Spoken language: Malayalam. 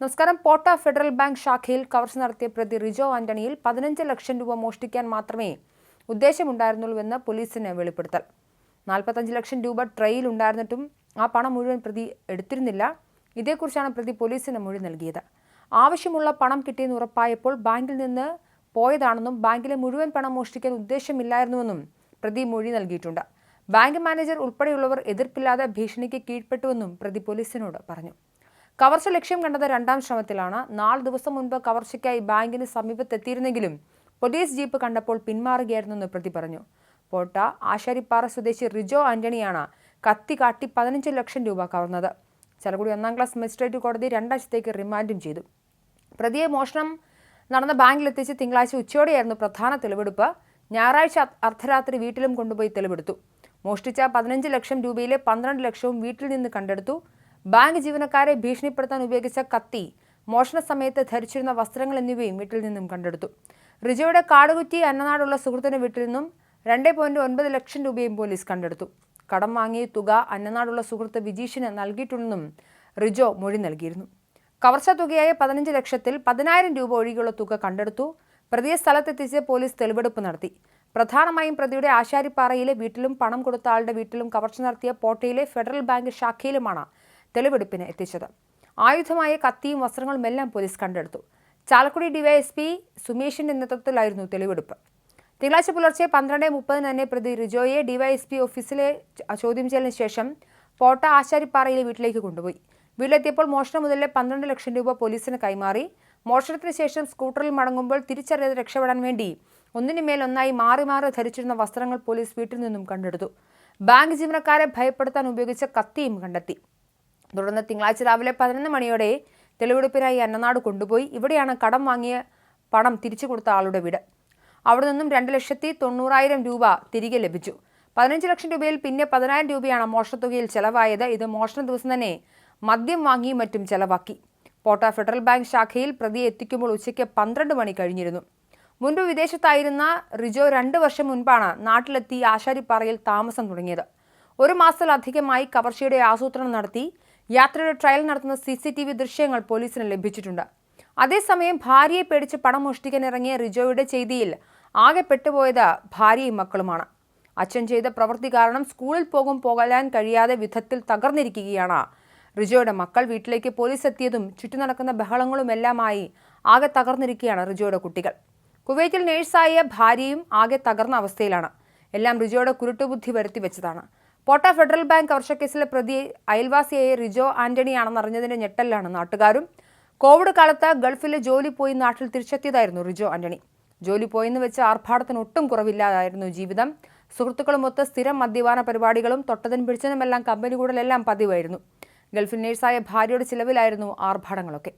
നമസ്കാരം. പോട്ട ഫെഡറൽ ബാങ്ക് ശാഖയിൽ കവർച്ച നടത്തിയ പ്രതി റിജോ ആന്റണിയിൽ പതിനഞ്ച് ലക്ഷം രൂപ മോഷ്ടിക്കാൻ മാത്രമേ ഉദ്ദേശമുണ്ടായിരുന്നുള്ളൂവെന്ന് പോലീസിന് വെളിപ്പെടുത്തൽ. നാൽപ്പത്തഞ്ച് ലക്ഷം രൂപ ട്രെയിൽ ഉണ്ടായിരുന്നിട്ടും ആ പണം മുഴുവൻ പ്രതി എടുത്തിരുന്നില്ല. ഇതേക്കുറിച്ചാണ് പ്രതി പോലീസിന് മൊഴി നൽകിയത്. ആവശ്യമുള്ള പണം കിട്ടിയെന്ന് ഉറപ്പായപ്പോൾ ബാങ്കിൽ നിന്ന് പോയതാണെന്നും ബാങ്കിലെ മുഴുവൻ പണം മോഷ്ടിക്കാൻ ഉദ്ദേശമില്ലായിരുന്നുവെന്നും പ്രതി മൊഴി നൽകിയിട്ടുണ്ട്. ബാങ്ക് മാനേജർ ഉൾപ്പെടെയുള്ളവർ എതിർപ്പില്ലാതെ ഭീഷണിക്ക് കീഴ്പ്പെട്ടുവെന്നും പ്രതി പോലീസിനോട് പറഞ്ഞു. കവർച്ച ലക്ഷ്യം കണ്ടത് രണ്ടാം ശ്രമത്തിലാണ്. നാല് ദിവസം മുൻപ് കവർച്ചയ്ക്കായി ബാങ്കിന് സമീപത്തെത്തിയിരുന്നെങ്കിലും പോലീസ് ജീപ്പ് കണ്ടപ്പോൾ പിന്മാറുകയായിരുന്നെന്ന് പ്രതി പറഞ്ഞു. പോട്ട ആശാരിപ്പാറ സ്വദേശി റിജോ ആന്റണിയാണ് കത്തി കാട്ടി പതിനഞ്ച് ലക്ഷം രൂപ കവർന്നത്. ചെറുകുടി ഒന്നാം ക്ലാസ് മജിസ്ട്രേറ്റ് കോടതി രണ്ടാഴ്ചത്തേക്ക് റിമാൻഡും ചെയ്തു. പ്രതിയെ മോഷണം നടന്ന ബാങ്കിലെത്തിച്ച് തിങ്കളാഴ്ച ഉച്ചയോടെയായിരുന്നു പ്രധാന തെളിവെടുപ്പ്. ഞായറാഴ്ച അർദ്ധരാത്രി വീട്ടിലും കൊണ്ടുപോയി തെളിവെടുത്തു. മോഷ്ടിച്ച പതിനഞ്ച് ലക്ഷം രൂപയിലെ പന്ത്രണ്ട് ലക്ഷവും വീട്ടിൽ നിന്ന് കണ്ടെടുത്തു. ബാങ്ക് ജീവനക്കാരെ ഭീഷണിപ്പെടുത്താൻ ഉപയോഗിച്ച കത്തി മോഷണ സമയത്ത് ധരിച്ചിരുന്ന വസ്ത്രങ്ങൾ എന്നിവയും വീട്ടിൽ നിന്നും കണ്ടെടുത്തു. റിജോയുടെ കാടുകുറ്റി അന്നനാടുള്ള സുഹൃത്തിന്റെ വീട്ടിൽ നിന്നും രണ്ട് പോയിന്റ് ഒൻപത് ലക്ഷം രൂപയും പോലീസ് കണ്ടെടുത്തു. കടം വാങ്ങിയ തുക അന്നനാടുള്ള സുഹൃത്ത് വിജീഷിന് നൽകിയിട്ടുണ്ടെന്നും റിജോ മൊഴി നൽകിയിരുന്നു. കവർച്ച തുകയായ പതിനഞ്ച് ലക്ഷത്തിൽ പതിനായിരം രൂപ ഒഴികെയുള്ള തുക കണ്ടെടുത്തു. പ്രതിയെ സ്ഥലത്തെത്തിച്ച് പോലീസ് തെളിവെടുപ്പ് നടത്തി. പ്രധാനമായും പ്രതിയുടെ ആശാരിപ്പാറയിലെ വീട്ടിലും പണം കൊടുത്ത ആളുടെ വീട്ടിലും കവർച്ച നടത്തിയ പോട്ടയിലെ ഫെഡറൽ ബാങ്ക് ശാഖയിലുമാണ് തെളിവെടുപ്പിന് എത്തിച്ചത്. ആയുധമായ കത്തിയും വസ്ത്രങ്ങളും എല്ലാം പോലീസ് കണ്ടെടുത്തു. ചാലക്കുടി ഡിവൈഎസ്പി സുമേഷിന്റെ നേതൃത്വത്തിലായിരുന്നു തെളിവെടുപ്പ്. തിങ്കളാഴ്ച പുലർച്ചെ പന്ത്രണ്ട് മുപ്പതിന് തന്നെ പ്രതി റിജോയെ ഡിവൈഎസ്പി ഓഫീസിലെ ചോദ്യം ചെയ്യലിന് ശേഷം പോട്ട ആശാരിപ്പാറയിലെ വീട്ടിലേക്ക് കൊണ്ടുപോയി. വീട്ടിലെത്തിയപ്പോൾ മോഷണം മുതലേ പന്ത്രണ്ട് ലക്ഷം രൂപ പോലീസിന് കൈമാറി. മോഷണത്തിന് ശേഷം സ്കൂട്ടറിൽ മടങ്ങുമ്പോൾ തിരിച്ചറിയാതെ രക്ഷപ്പെടാൻ വേണ്ടി ഒന്നിനു മേലൊന്നായി മാറി മാറി ധരിച്ചിരുന്ന വസ്ത്രങ്ങൾ പോലീസ് വീട്ടിൽ നിന്നും കണ്ടെടുത്തു. ബാങ്ക് ജീവനക്കാരെ ഭയപ്പെടുത്താൻ ഉപയോഗിച്ച കത്തിയും കണ്ടെത്തി. തുടർന്ന് തിങ്കളാഴ്ച രാവിലെ പതിനൊന്ന് മണിയോടെ തെളിവെടുപ്പിനായി അന്നനാട് കൊണ്ടുപോയി ഇവിടെയാണ് കടം വാങ്ങിയ പണം തിരിച്ചു കൊടുത്ത ആളുടെ വീട്. അവിടെ നിന്നും രണ്ട് ലക്ഷത്തി തൊണ്ണൂറായിരം രൂപ തിരികെ ലഭിച്ചു. പതിനഞ്ച് ലക്ഷം രൂപയിൽ പിന്നെ പതിനായിരം രൂപയാണ് മോഷണത്തുകയിൽ ചെലവായത്. ഇത് മോഷണ ദിവസം തന്നെ മദ്യം വാങ്ങിയും മറ്റും ചെലവാക്കി. പോട്ട ഫെഡറൽ ബാങ്ക് ശാഖയിൽ പ്രതിയെ എത്തിക്കുമ്പോൾ ഉച്ചയ്ക്ക് പന്ത്രണ്ട് മണി കഴിഞ്ഞിരുന്നു. മുൻപ് വിദേശത്തായിരുന്ന റിജോ രണ്ട് വർഷം മുൻപാണ് നാട്ടിലെത്തി ആശാരിപ്പാറയിൽ താമസം തുടങ്ങിയത്. ഒരു മാസത്തിലധികമായി കവർച്ചയുടെ ആസൂത്രണം നടത്തി യാത്രയുടെ ട്രയൽ നടത്തുന്ന സി സി ടി വി ദൃശ്യങ്ങൾ പോലീസിന് ലഭിച്ചിട്ടുണ്ട്. അതേസമയം ഭാര്യയെ പേടിച്ച് പണം മോഷ്ടിക്കാൻ ഇറങ്ങിയ റിജോയുടെ ചെയ്തിയിൽ ആകെ പെട്ടുപോയത് ഭാര്യയും മക്കളുമാണ്. അച്ഛൻ ചെയ്ത പ്രവൃത്തി കാരണം സ്കൂളിൽ പോകും പോകാൻ കഴിയാതെ വിധത്തിൽ തകർന്നിരിക്കുകയാണ്. റിജോയുടെ മക്കൾ വീട്ടിലേക്ക് പോലീസ് എത്തിയതും ചുറ്റു നടക്കുന്ന ബഹളങ്ങളുമെല്ലാമായി ആകെ തകർന്നിരിക്കുകയാണ് റിജോയുടെ കുട്ടികൾ. കുവൈറ്റിൽ നേഴ്സായ ഭാര്യയും ആകെ തകർന്ന അവസ്ഥയിലാണ്. എല്ലാം റിജോയുടെ കുരുട്ടുബുദ്ധി വരുത്തി വെച്ചതാണ്. പോട്ട ഫെഡറൽ ബാങ്ക് കവർച്ചക്കേസിലെ പ്രതി അയൽവാസിയായ റിജോ ആന്റണിയാണെന്ന് അറിഞ്ഞതിന്റെ ഞെട്ടലിലാണ് നാട്ടുകാരും. കോവിഡ് കാലത്ത് ഗൾഫിലെ ജോലി പോയി നാട്ടിൽ തിരിച്ചെത്തിയതായിരുന്നു റിജോ ആന്റണി. ജോലി പോയെന്ന് വെച്ച് ആർഭാടത്തിന് ഒട്ടും കുറവില്ലാതായിരുന്നു ജീവിതം. സുഹൃത്തുക്കളുമൊത്ത് സ്ഥിരം മദ്യപാന പരിപാടികളും തൊട്ടതിനും പിടിച്ചതുമെല്ലാം കമ്പനി കൂടലെല്ലാം പതിവായിരുന്നു. ഗൾഫിൽ നേഴ്സായ ഭാര്യയുടെ ചിലവിലായിരുന്നു ആർഭാടങ്ങളൊക്കെ.